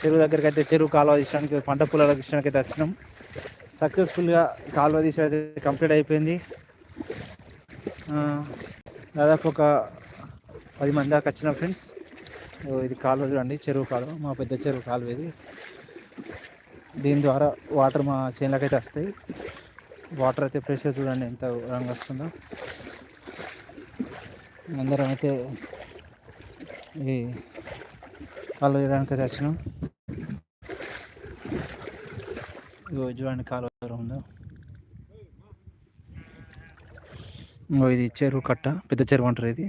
చెరువు దగ్గరికి అయితే చెరువు కాలువ తీసడానికి పంట పొలాలకు తీసడానికి అయితే వచ్చినాం. సక్సెస్ఫుల్గా కాలువ తీసి అయితే కంప్లీట్ అయిపోయింది. దాదాపు ఒక పది మంది దాకా వచ్చిన ఫ్రెండ్స్. ఇది కాలువ చూడండి చెరువు కాలువ మా పెద్ద చెరువు కాలువ ఇది. దీని ద్వారా వాటర్ మా చేనులకు అయితే వస్తాయి. వాటర్ అయితే ప్రెషర్ చూడండి ఎంత రంగు వస్తుందో. అందరం అయితే ఈ కాలువ చేయడానికి అయితే వచ్చినాం. ఇగో చూడండి కాలువ దూరం ఉందో. ఇంకో ఇది చెరువు కట్ట పెద్ద చెరువు అంటారు ఇది.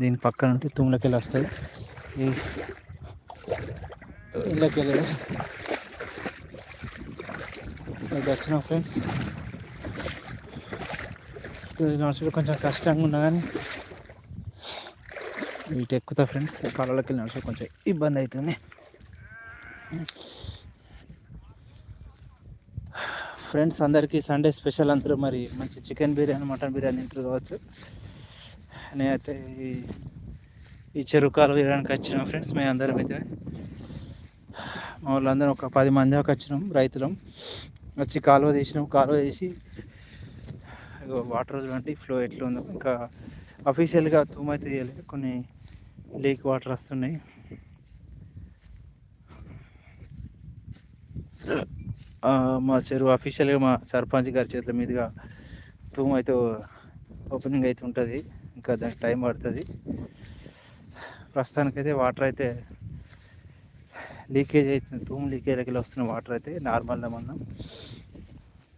దీని పక్కన ఉంటే తుమ్ములకి వెళ్ళి వస్తాయి. ఈ ఇళ్ళకి వెళ్ళి వచ్చిన ఫ్రెండ్స్. నడుచుడు కొంచెం కష్టంగా ఉన్నా కానీ వీటి ఎక్కుతా ఫ్రెండ్స్. కాలంలోకి వెళ్ళి నడుచుడు కొంచెం ఇబ్బంది అవుతుంది. ఫ్రెండ్స్ అందరికీ సండే స్పెషల్ అందరూ మరి మంచి చికెన్ బిర్యానీ మటన్ బిర్యానీ తింటారు కావచ్చు. నేనైతే ఈ ఈ చెరుకాలు వేయడానికి వచ్చినాం ఫ్రెండ్స్ మేము అందరం అయితే మా వాళ్ళందరం ఒక పది మంది దాకా వచ్చినాం రైతులం. వచ్చి కాలువ తీసినాం కాలువ తీసి వాటర్ చూడండి ఫ్లో ఎట్లా ఉందో ఇంకా అఫీషియల్గా తూమైతే తీయలేదు కొన్ని లీక్ వాటర్ వస్తున్నాయి. మా చెరువు అఫీషియల్గా మా సర్పంచ్ గారి చేతుల మీదుగా రూమ్ అయితే ఓపెనింగ్ అయితే ఉంటుంది. ఇంకా దానికి టైం పడుతుంది. ప్రస్తుతానికైతే వాటర్ అయితే లీకేజ్ అవుతుంది తూము లీకేజ్కి వస్తున్న వాటర్ అయితే నార్మల్గా మనం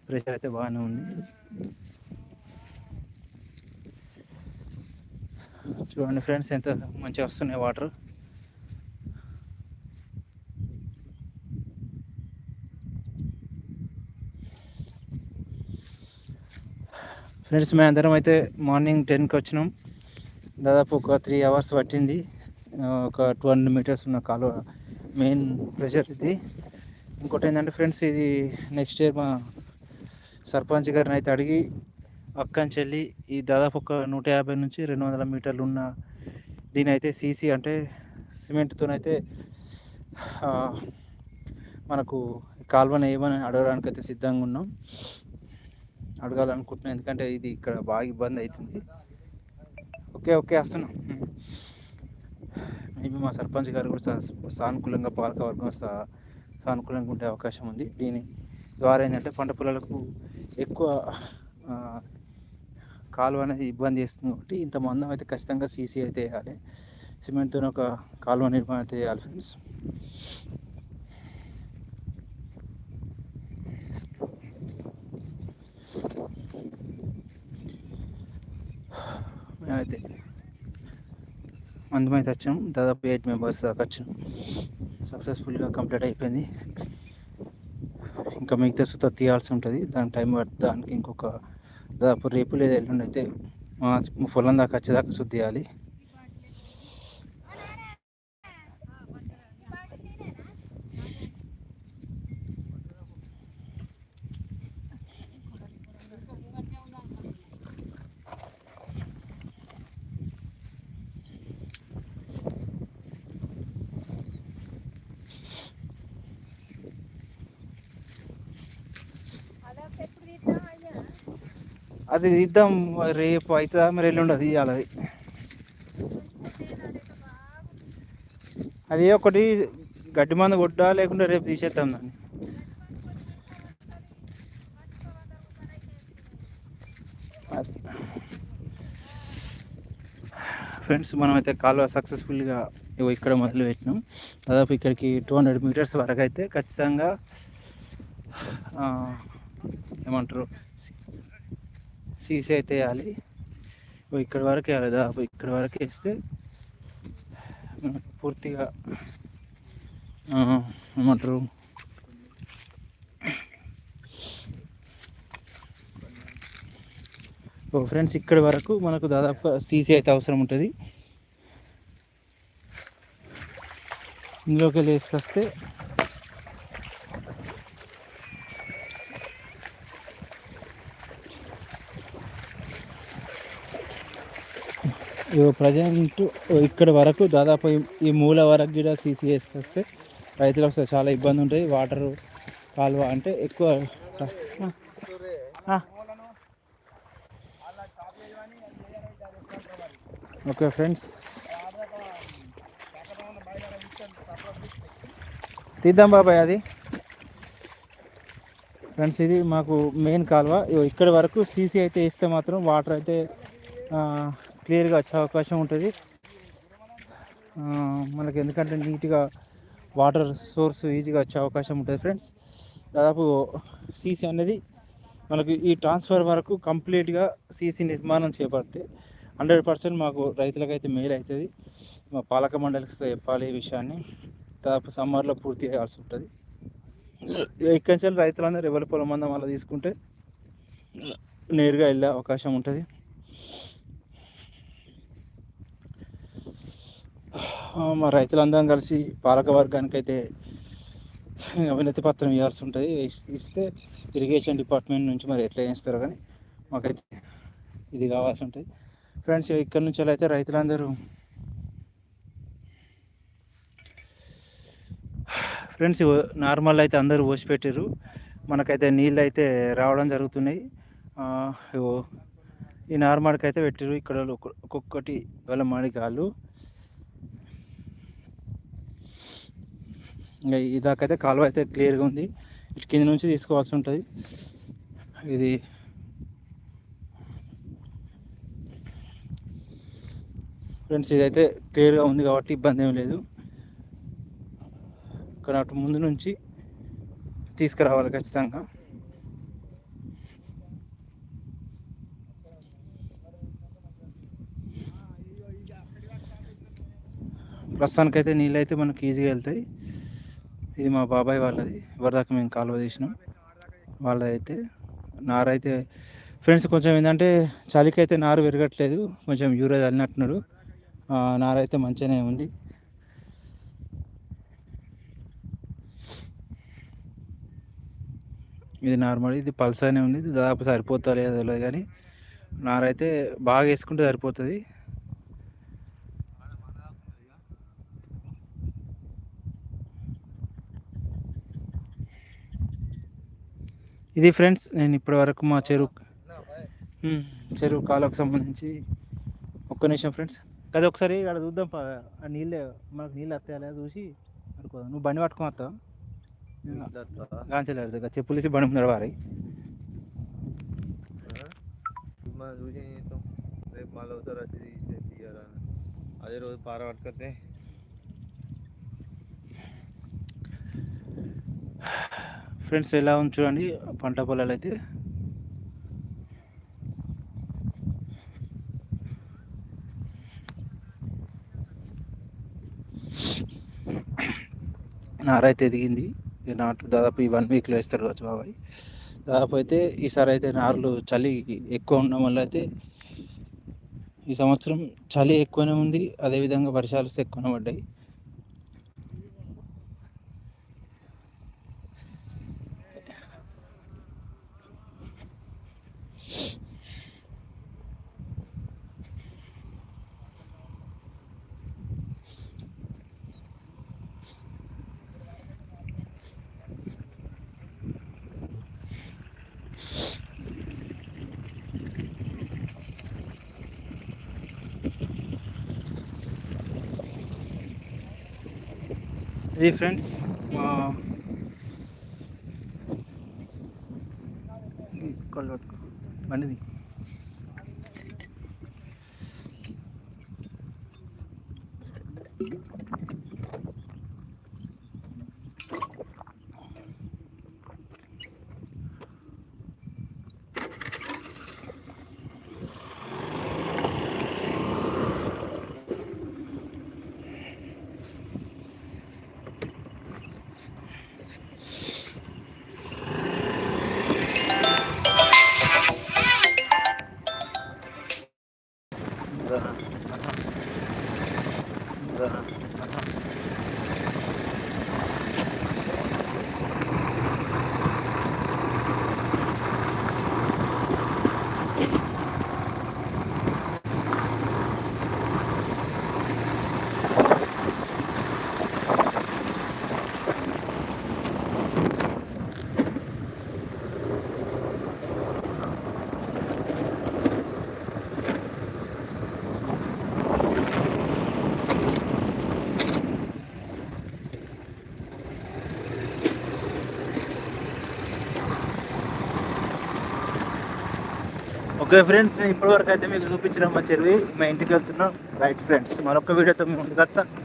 ప్రెషర్ అయితే బాగానే ఉంది. చూడండి ఫ్రెండ్స్ ఎంత మంచిగా వస్తున్నాయి వాటర్ ఫ్రెండ్స్ మేము అందరం అయితే మార్నింగ్ టెన్కి వచ్చినాం. దాదాపు ఒక త్రీ అవర్స్ పట్టింది. ఒక టూ హండ్రెడ్ మీటర్స్ ఉన్న కాలువ మెయిన్ ప్రెషర్ ఇది. ఇంకోటి ఏంటంటే ఫ్రెండ్స్ ఇది నెక్స్ట్ ఇయర్ మా సర్పంచ్ గారిని అయితే అడిగి అక్కని చెల్లి ఈ దాదాపు ఒక నూట యాభై నుంచి రెండు వందల మీటర్లు ఉన్న దీని అయితే సీసీ అంటే సిమెంట్తోనైతే మనకు కాలువను వేయమని అడగడానికి అయితే సిద్ధంగా ఉన్నాం. అడగాలనుకుంటున్నాను ఎందుకంటే ఇది ఇక్కడ బాగా ఇబ్బంది అవుతుంది. ఓకే ఓకే వస్తున్నాం. మేబీ మా సర్పంచ్ గారు కూడా సానుకూలంగా పాలక వర్గం సానుకూలంగా ఉండే అవకాశం ఉంది. దీని ద్వారా ఏంటంటే పంట పొలాలకు ఎక్కువ కాలువ అనేది ఇబ్బంది చేస్తుంది కాబట్టి ఇంత మందం అయితే ఖచ్చితంగా సీసీ అయితే వేయాలి. సిమెంట్తో ఒక కాలువ నిర్మాణం అయితే చేయాలి ఫ్రెండ్స్ మందమైతే వచ్చాం. దాదాపు ఎయిట్ మెంబర్స్ దాకా వచ్చాం. సక్సెస్ఫుల్గా కంప్లీట్ అయిపోయింది. ఇంకా మిగతా సుత తీయాల్సి ఉంటుంది. దానికి టైం పడుతుంది దానికి ఇంకొక దాదాపు రేపు లేదా ఎల్లుండి అయితే మా పొలం దాకా వచ్చేదాకా శుద్ధి అది తీద్దాం రేపు అవుతుందా మరి ఎల్లుండి అది ఇవ్వాలి అది అది ఒకటి గడ్డి మందు కొట్టా లేకుంటే రేపు తీసేద్దాం దాన్ని. ఫ్రెండ్స్ మనమైతే కాలువ సక్సెస్ఫుల్గా ఇక్కడ మొదలు పెట్టినాం దాదాపు ఇక్కడికి టూ హండ్రెడ్ మీటర్స్ వరకు అయితే ఖచ్చితంగా ఏమంటారు సీసీ అయితే వేయాలి ఇక్కడ వరకు వేయాలి దాదాపు ఇక్కడ వరకు వేస్తే పూర్తిగా ఏమంటారు ఓ ఫ్రెండ్స్ ఇక్కడ వరకు మనకు దాదాపు సీసీ అయితే అవసరం ఉంటుంది. ఇందులోకి వెళ్ళి వేసుకొస్తే ప్రజెంట్ ఇక్కడ వరకు దాదాపు ఈ మూల వరకు కూడా సీసీ వేసుకొస్తే రైతులకు అసలు చాలా ఇబ్బంది ఉంటాయి. వాటర్ కాలువ అంటే ఎక్కువ. Okay friends. తీద్దాం బాబాయ్ అది. ఫ్రెండ్స్ ఇది మాకు మెయిన్ కాలువ. ఇక్కడి వరకు సీసీ అయితే ఇస్తే మాత్రం వాటర్ అయితే క్లియర్గా వచ్చే అవకాశం ఉంటుంది. మనకి ఎందుకంటే నీట్గా వాటర్ సోర్స్ ఈజీగా వచ్చే అవకాశం ఉంటుంది ఫ్రెండ్స్. దాదాపు సీసీ అనేది మనకి ఈ ట్రాన్స్ఫర్ వరకు కంప్లీట్గా సీసీ నిర్మాణం చేపడితే హండ్రెడ్ పర్సెంట్ మాకు రైతులకైతే మేలు అవుతుంది. మా పాలక మండలికి చెప్పాలి ఈ విషయాన్ని. దాదాపు సమ్మర్లో పూర్తి చేయాల్సి ఉంటుంది. ఇక్కడి నుంచి రైతులందరూ ఎవరి పొలం మందం అలా తీసుకుంటే నేరుగా వెళ్ళే అవకాశం ఉంటుంది. మా రైతులందరం కలిసి పాలక వర్గానికి అయితే అవినతి పత్రం ఇవ్వాల్సి ఉంటుంది. ఇస్తే ఇరిగేషన్ డిపార్ట్మెంట్ నుంచి మరి ఎట్లా చేస్తారో కానీ మాకైతే ఇది కావాల్సి ఉంటుంది. ఫ్రెండ్స్ ఇక్కడ నుంచి అయితే రైతులందరూ ఫ్రెండ్స్ నార్మల్ అయితే అందరూ పోసి పెట్టారు మనకైతే నీళ్ళు అయితే రావడం జరుగుతున్నాయి. ఈ నార్మల్కి అయితే పెట్టారు ఇక్కడ ఒక్కొ- ఒక్కొక్కటి వాళ్ళ మాడికాళ్ళు ఇంకా ఇదాకైతే కాలువ అయితే క్లియర్గా ఉంది. ఇటు కింద నుంచి తీసుకోవాల్సి ఉంటుంది. ఇది ఫ్రెండ్స్ ఇదైతే క్లియర్గా ఉంది కాబట్టి ఇబ్బంది ఏం లేదు. ఇక్కడ అటు ముందు నుంచి తీసుకురావాలి ఖచ్చితంగా. ప్రస్తుతానికైతే నీళ్ళు అయితే మనకి ఈజీగా వెళ్తాయి. ఇది మా బాబాయ్ వాళ్ళది. ఎవరిదాకా మేము కాలువ తీసినాం. వాళ్ళదైతే నారైతే ఫ్రెండ్స్ కొంచెం ఏంటంటే చలికైతే నారు పెరగట్లేదు కొంచెం యూరియా చల్లినట్టున్నారు నారైతే మంచిగానే ఉంది. ఇది నార్మల్ ఇది పల్స్ ఉంది. దాదాపు సరిపోతా లేదో తెలియదు కానీ నారైతే బాగా వేసుకుంటే సరిపోతుంది. ఇది ఫ్రెండ్స్ నేను ఇప్పటి వరకు మా చెరువు చెరువు కాలువకు సంబంధించి ఒక్క నిమిషం ఫ్రెండ్స్. కదా ఒకసారి అక్కడ చూద్దాం ఆ నీళ్ళే మనకు నీళ్ళు వస్తాయా చూసి అనుకో నువ్వు బండి పట్టుకొని వస్తావు? గాంచలేదు దగ్గర చెప్పులు బండి నడవాలి చూసి రేపు అదే రోజు పార పట్టుకొస్తే ఫ్రెండ్స్ ఎలా ఉంది చూడండి. పంట పొలాలు అయితే. నారైతే ఎదిగింది. నాటు దాదాపు ఈ వన్ వీక్లో వేస్తారు కావచ్చు బాబాయ్. దాదాపు అయితే ఈసారి అయితే నారులు చలి ఎక్కువ ఉండడం వల్ల అయితే ఈ సంవత్సరం చలి ఎక్కువనే ఉంది. అదేవిధంగా వర్షాలు వస్తే ఎక్కువనే పడ్డాయి. ఇది ఫ్రెండ్స్ బండిది ఓకే ఫ్రెండ్స్ నేను ఇప్పటివరకు అయితే మీకు చూపించడం మా చెరువి. మా ఇంటికి వెళ్తున్నాం. రైట్ ఫ్రెండ్స్ మరొక వీడియోతో మేము ముందుకు వస్తాను